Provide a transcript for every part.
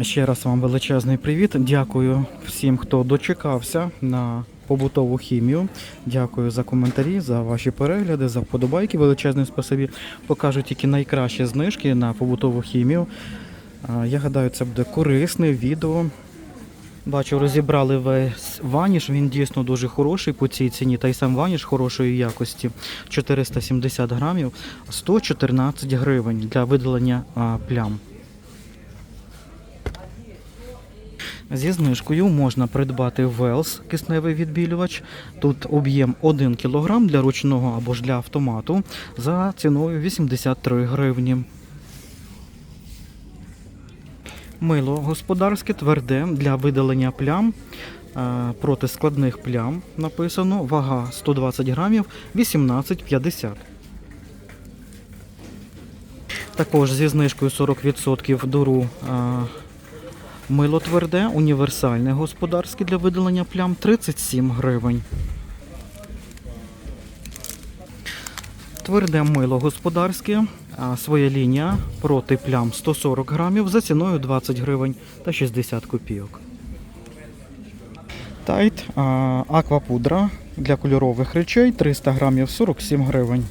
Ще раз вам величезний привіт. Дякую всім, хто дочекався на побутову хімію. Дякую за коментарі, за ваші перегляди, за вподобайки. Величезне спасибі. Покажу тільки найкращі знижки на побутову хімію. Я гадаю, це буде корисне відео. Бачу, розібрали весь ваніш. Він дійсно дуже хороший по цій ціні. Та й сам ваніш хорошої якості. 470 грамів, 114 гривень для видалення плям. Зі знижкою можна придбати Велс кисневий відбілювач. Тут об'єм 1 кг для ручного або ж для автомату за ціною 83 гривні. Мило господарське тверде для видалення плям е, проти складних плям написано. Вага 120 грамів 18,50. Також зі знижкою 40% дуру е, Мило тверде, універсальне господарське для видалення плям 37 гривень. Тверде мило господарське, своя лінія проти плям 140 грамів за ціною 20 гривень та 60 копійок. Тайт аквапудра для кольорових речей 300 грамів 47 гривень.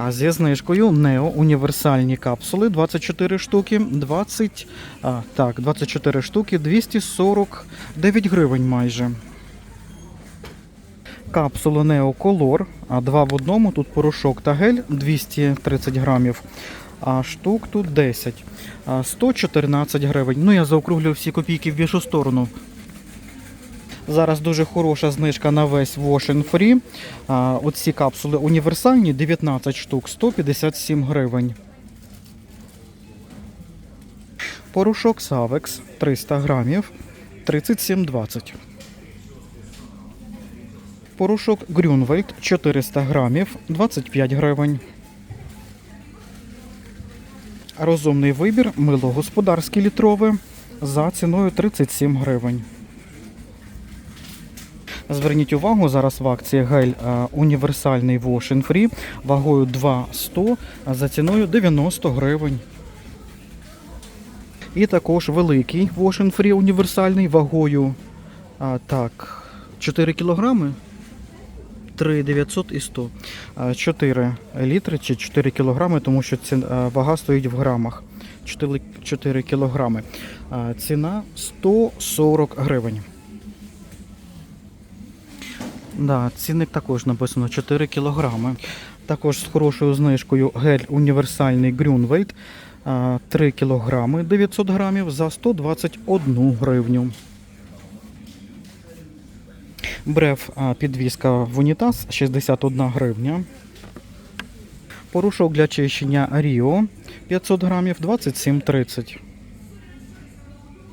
А зі знижкою Нео універсальні капсули 24 штуки, 20, а, так, 24 штуки, 249 гривень майже. Капсула Нео Color, а два в одному, тут порошок та гель 230 грамів, а штук тут 10. А, 114 гривень. Ну я заокруглюю всі копійки в більшу сторону. Зараз дуже хороша знижка на весь Wash and Free. Оці капсули універсальні 19 штук, 157 гривень. Порошок Savex 300 грамів 37,20. Порошок Grünwald 400 грамів 25 гривень. Розумний вибір мило господарське літрове за ціною 37 гривень. Зверніть увагу, зараз в акції гель е, універсальний Wash Free вагою 2,100 а за ціною 90 гривень. І також великий Wash Free універсальний вагою а, так, 4 кілограми. 3 900 і 100. 4 літри чи 4 кілограми, тому що ці, вага стоїть в грамах. 4, 4 кілограми. Ціна 140 гривень. Да, цінник також написано 4 кілограми. Також з хорошою знижкою гель універсальний Grünwald 3 кілограми 900 грамів за 121 гривню. Брев а, підвіска в унітаз 61 гривня. Порошок для чищення Ріо 500 грамів 27,30.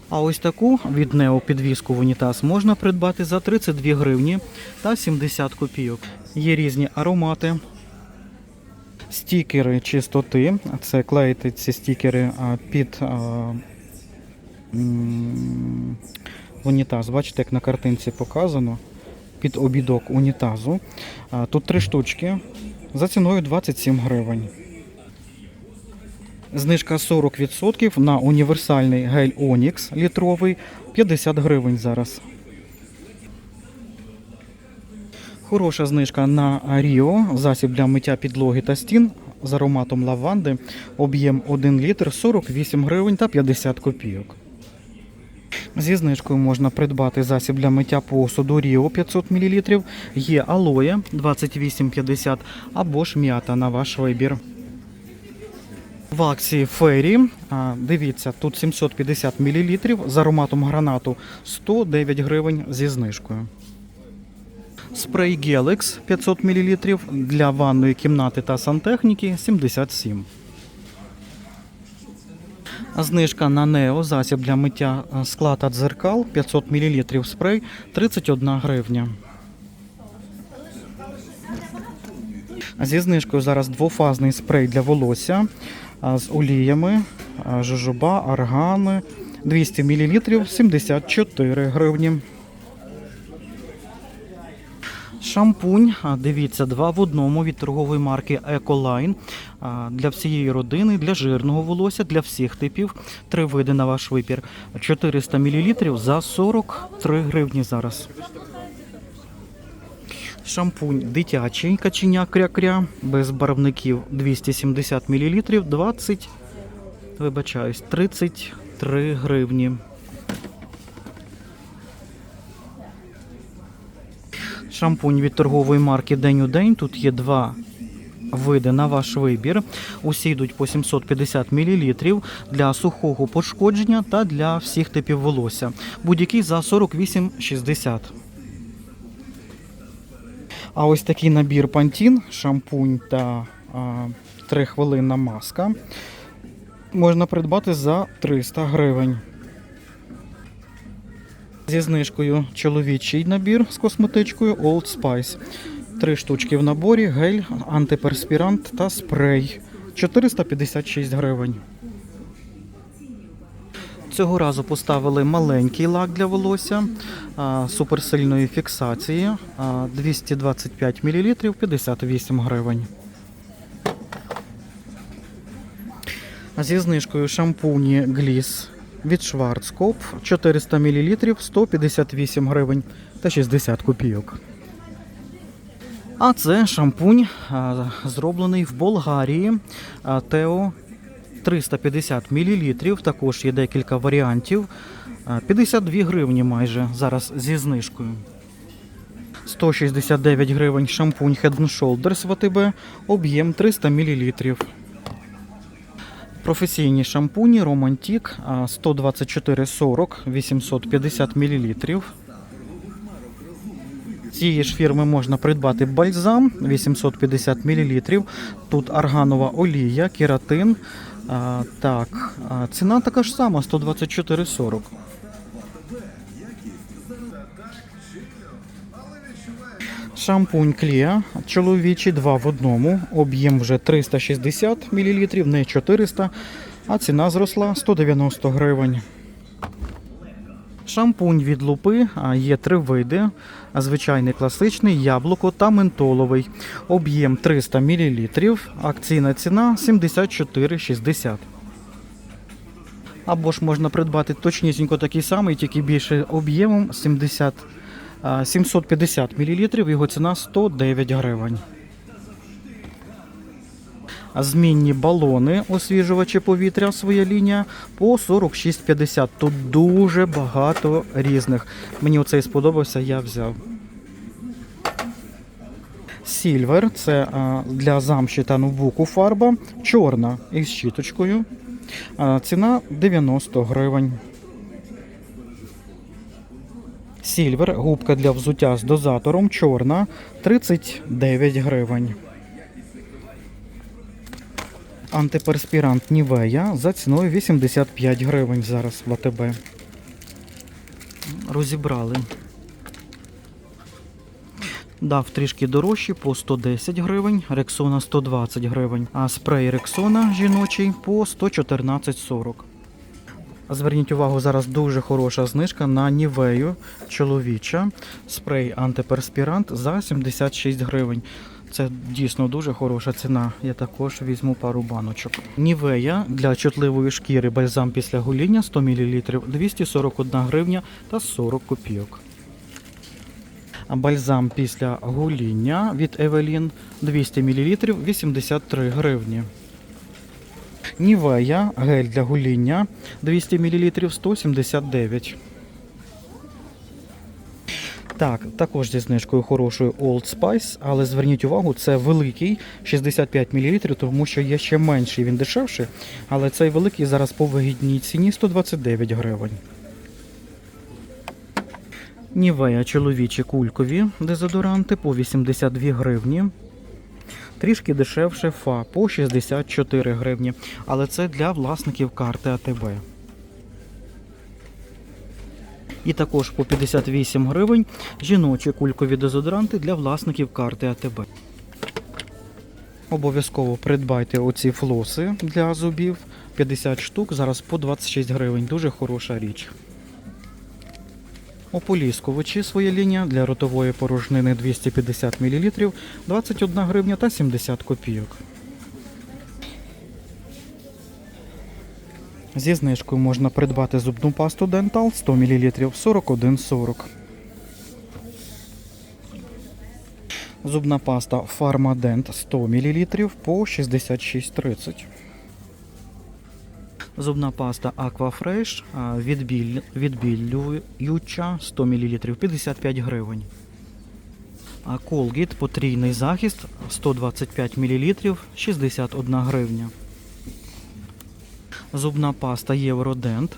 А ось таку від Нео підвіску в унітаз можна придбати за 32 гривні та 70 копійок. Є різні аромати. Стікери чистоти. Це клеїти ці стікери під унітаз. Бачите, як на картинці показано. Під обідок унітазу. Тут три штучки за ціною 27 гривень. Знижка 40% на універсальний гель Onyx літровий 50 гривень зараз. Хороша знижка на Ріо, засіб для миття підлоги та стін з ароматом лаванди. Об'єм 1 літр 48 гривень та 50 копійок. Зі знижкою можна придбати засіб для миття посуду Ріо 500 мл. Є алоє 28,50 або ж м'ята на ваш вибір. В акції Фері, дивіться, тут 750 мл з ароматом гранату 109 гривень зі знижкою. Спрей Gelex 500 мл для ванної кімнати та сантехніки 77. Знижка на Нео засіб для миття скла та дзеркал 500 мл спрей 31 гривня. Зі знижкою зараз двофазний спрей для волосся з оліями, жожоба, аргани 200 мл 74 гривні. Шампунь, дивіться, два в одному від торгової марки а, для всієї родини, для жирного волосся, для всіх типів. Три види на ваш вибір. 400 мл за 43 гривні зараз. Шампунь дитячий каченя кря-кря без барвників 270 мл 20, вибачаюсь, 33 гривні. Шампунь від торгової марки День у день. Тут є два види на ваш вибір. Усі йдуть по 750 мл для сухого пошкодження та для всіх типів волосся. Будь-який за 48,60. А ось такий набір пантін, шампунь та а, 3 хвилинна маска можна придбати за 300 гривень. Зі знижкою чоловічий набір з косметичкою Old Spice. Три штучки в наборі, гель, антиперспірант та спрей. 456 гривень. Цього разу поставили маленький лак для волосся суперсильної фіксації 225 мл 58 гривень. Зі знижкою шампуні Gliss від Schwarzkopf 400 мл 158 гривень та 60 копійок. А це шампунь зроблений в Болгарії Тео 350 мл. Також є декілька варіантів. 52 гривні майже зараз зі знижкою. 169 гривень шампунь Head Shoulders в АТБ, об'єм 300 мл. Професійні шампуні Романтік 124,40 850 мл. Цієї ж фірми можна придбати бальзам 850 мл. Тут арганова олія, кератин. А, так, а, ціна така ж сама 124,40. Шампунь Клія, чоловічий 2 в одному, об'єм вже 360 мл, не 400, а ціна зросла 190 гривень. Шампунь від лупи є три види: звичайний класичний, яблуко та ментоловий. Об'єм 300 мл, акційна ціна 74,60. Або ж можна придбати точнісінько такий самий, тільки більше об'ємом 70, 750 мл, його ціна 109 гривень. Змінні балони, освіжувачі повітря, своя лінія по 46,50. Тут дуже багато різних. Мені оцей сподобався, я взяв. Сільвер це для замші та ноутбуку фарба. Чорна із щіточкою. Ціна 90 гривень. Сільвер, губка для взуття з дозатором, чорна 39 гривень. Антиперспірант Нівея за ціною 85 гривень зараз в АТБ. Розібрали. Дав трішки дорожчі по 110 гривень, Рексона 120 гривень, а спрей Рексона жіночий по 114,40. Зверніть увагу, зараз дуже хороша знижка на Нівею чоловіча. Спрей антиперспірант за 76 гривень. Це дійсно дуже хороша ціна. Я також візьму пару баночок. Нівея для чутливої шкіри бальзам після гоління 100 мл 241 гривня та 40 копійок. Бальзам після гоління від Евелін 200 мл 83 гривні. Нівея гель для гоління 200 мл 179. Так, також зі знижкою хорошою Old Spice, але зверніть увагу, це великий 65 мл, тому що є ще менший, він дешевший, але цей великий зараз по вигідній ціні 129 гривень. Нівея чоловічі кулькові дезодоранти по 82 гривні. Трішки дешевше ФА по 64 гривні, але це для власників карти АТБ. І також по 58 гривень жіночі кулькові дезодоранти для власників карти АТБ. Обов'язково придбайте оці флоси для зубів 50 штук, зараз по 26 гривень. Дуже хороша річ. Ополіскувачі своє лінія для ротової порожнини 250 мл 21 гривня та 70 копійок. Зі знижкою можна придбати зубну пасту Дентал 100 мл 41,40. Зубна паста Фармадент 100 мл по 66,30. Зубна паста Aquafresh відбіль, відбілююча 100 мл 55 гривень. А Colgate потрійний захист 125 мл 61 гривня. Зубна паста Євродент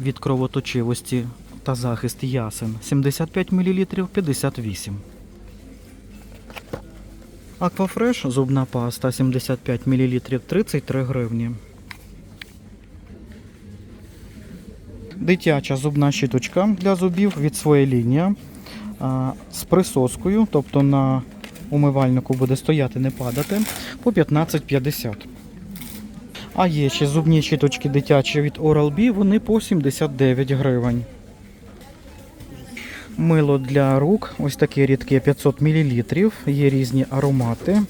від кровоточивості та захист ясен 75 мл 58. Аквафреш зубна паста 75 мл 33 гривні. Дитяча зубна щіточка для зубів від своєї лінії з присоскою, тобто на умивальнику буде стояти, не падати, по 15,50. А є ще зубні щіточки дитячі від Oral-B, вони по 79 гривень. Мило для рук, ось таке рідке 500 мл, є різні аромати.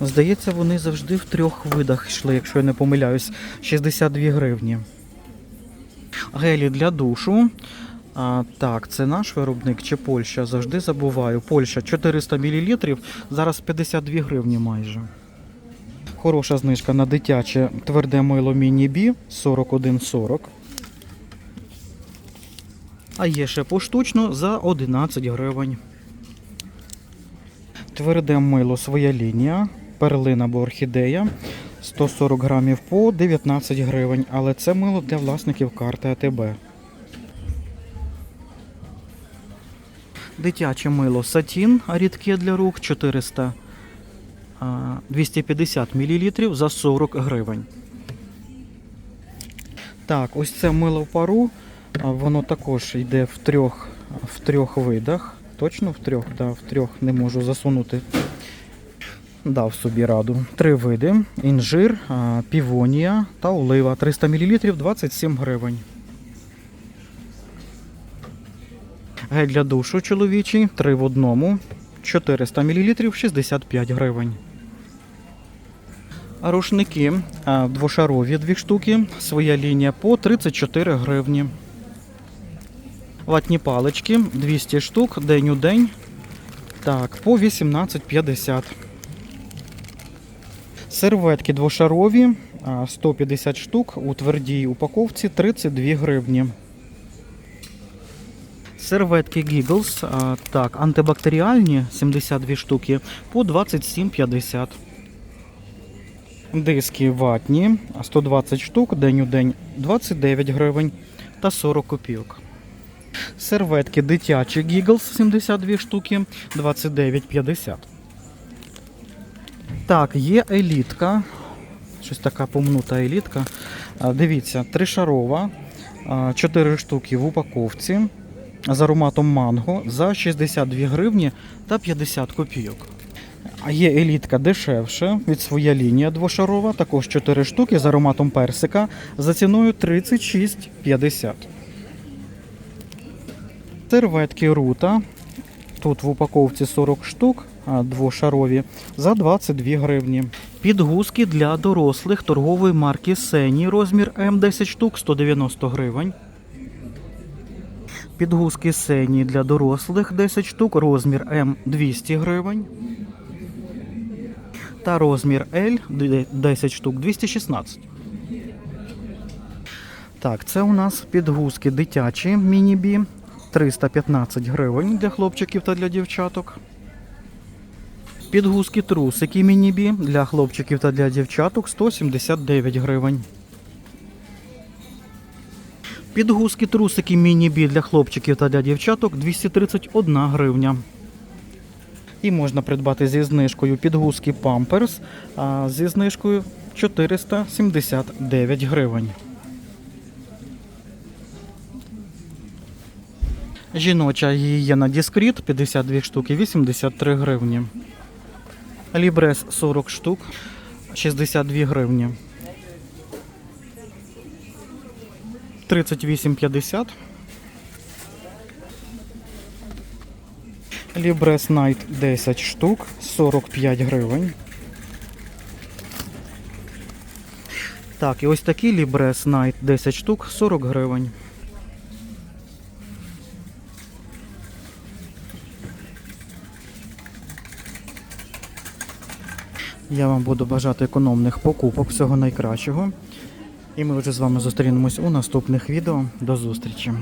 Здається, вони завжди в трьох видах йшли, якщо я не помиляюсь, 62 гривні. Гелі для душу. А, так, це наш виробник чи Польща? Завжди забуваю. Польща 400 мл, зараз 52 гривні майже. Хороша знижка на дитяче тверде мило міні-бі 41,40. А є ще поштучно за 11 гривень. Тверде мило своя лінія, перлина або орхідея 140 грамів по 19 гривень, але це мило для власників карти АТБ. Дитяче мило сатін, рідке для рук 400 250 мл за 40 гривень. Так, ось це мило в пару. Воно також йде в трьох, в трьох видах. Точно в трьох, да, в трьох не можу засунути. Дав собі раду. Три види: інжир, півонія та олива. 300 мл 27 гривень. Гель для душу чоловічий, 3 в одному. 400 мл 65 гривень. Рушники двошарові дві штуки, своя лінія по 34 гривні. Ватні палички 200 штук день у день. Так, по 18,50. Серветки двошарові 150 штук у твердій упаковці 32 гривні. Серветки Giggles, так, антибактеріальні 72 штуки по 27,50. Диски ватні 120 штук, день у день 29 гривень та 40 копійок. Серветки дитячі Giggles 72 штуки 29,50. Так, є елітка. Щось така помнута елітка. Дивіться, тришарова, 4 штуки в упаковці з ароматом манго за 62 гривні та 50 копійок. А є елітка дешевше від своя лінія двошарова, також 4 штуки з ароматом персика за ціною 36,50. Серветки рута. Тут в упаковці 40 штук, двошарові за 22 гривні. Підгузки для дорослих торгової марки Сені розмір М 10 штук 190 гривень. Підгузки Сені для дорослих 10 штук, розмір М 200 гривень. Та розмір L 10 штук 216. Так, це у нас підгузки дитячі міні-бі 315 гривень для хлопчиків та для дівчаток. Підгузки трусики міні-бі для хлопчиків та для дівчаток 179 гривень. Підгузки трусики міні-бі для хлопчиків та для дівчаток 231 гривня. І можна придбати зі знижкою підгузки Pampers а зі знижкою 479 гривень. Жіноча гігієна Discreet 52 штуки 83 гривні. Лібрес 40 штук 62 гривні. 38,50. Лібрес Найт 10 штук, 45 гривень. Так, і ось такий Libres Night 10 штук 40 гривень. Я вам буду бажати економних покупок, всього найкращого. І ми вже з вами зустрінемось у наступних відео. До зустрічі!